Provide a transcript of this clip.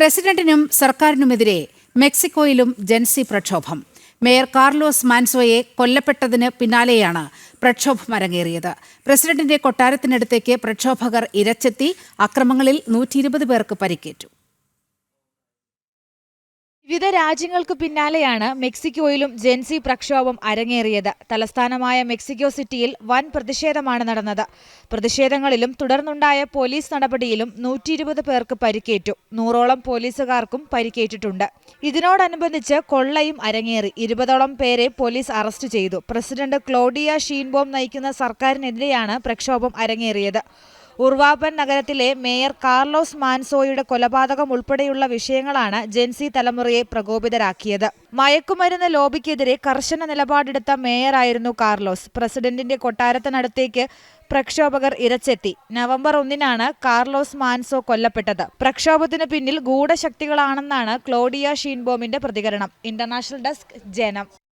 പ്രസിഡന്റിനും സർക്കാരിനുമെതിരെ മെക്സിക്കോയിലും ജൻസി പ്രക്ഷോഭം. Mayor Carlos മാൻസോയെ കൊല്ലപ്പെട്ടതിന് പിന്നാലെയാണ് പ്രക്ഷോഭം അരങ്ങേറിയത്. പ്രസിഡന്റിന്റെ കൊട്ടാരത്തിനടുത്തേക്ക് പ്രക്ഷോഭകർ ഇരച്ചെത്തി അക്രമങ്ങളിൽ നൂറ്റി പേർക്ക് പരിക്കേറ്റു. വിവിധ രാജ്യങ്ങൾക്ക് പിന്നാലെയാണ് മെക്സിക്കോയിലും ജെൻസി പ്രക്ഷോഭം അരങ്ങേറിയത്. തലസ്ഥാനമായ മെക്സിക്കോ സിറ്റിയിൽ വൻ പ്രതിഷേധമാണ് നടന്നത്. പ്രതിഷേധങ്ങളിലും തുടർന്നുണ്ടായ പോലീസ് നടപടിയിലും നൂറ്റി ഇരുപത് പേർക്ക് പരിക്കേറ്റു. നൂറോളം പോലീസുകാർക്കും പരിക്കേറ്റിട്ടുണ്ട്. ഇതിനോടനുബന്ധിച്ച് കൊള്ളയും അരങ്ങേറി. ഇരുപതോളം പേരെ പോലീസ് അറസ്റ്റ് ചെയ്തു. പ്രസിഡന്റ് ക്ലോഡിയ ഷീൻബോം നയിക്കുന്ന സർക്കാരിനെതിരെയാണ് പ്രക്ഷോഭം അരങ്ങേറിയത്. ഉർവാപ്പൻ നഗരത്തിലെ മേയർ കാർലോസ് മാൻസോയുടെ കൊലപാതകം ഉൾപ്പെടെയുള്ള വിഷയങ്ങളാണ് ജെൻസി തലമുറയെ പ്രകോപിതരാക്കിയത്. മയക്കുമരുന്ന് ലോബിക്കെതിരെ കർശന നിലപാടെടുത്ത മേയറായിരുന്നു കാർലോസ്. പ്രസിഡന്റിന്റെ കൊട്ടാരത്തിനടുത്തേക്ക് പ്രക്ഷോഭകർ ഇരച്ചെത്തി. നവംബർ ഒന്നിനാണ് കാർലോസ് മാൻസോ കൊല്ലപ്പെട്ടത്. പ്രക്ഷോഭത്തിന് പിന്നിൽ ഗൂഢശക്തികളാണെന്നാണ് ക്ലോഡിയ ഷീൻബോമിന്റെ പ്രതികരണം. ഇന്റർനാഷണൽ ഡെസ്ക് ജനം.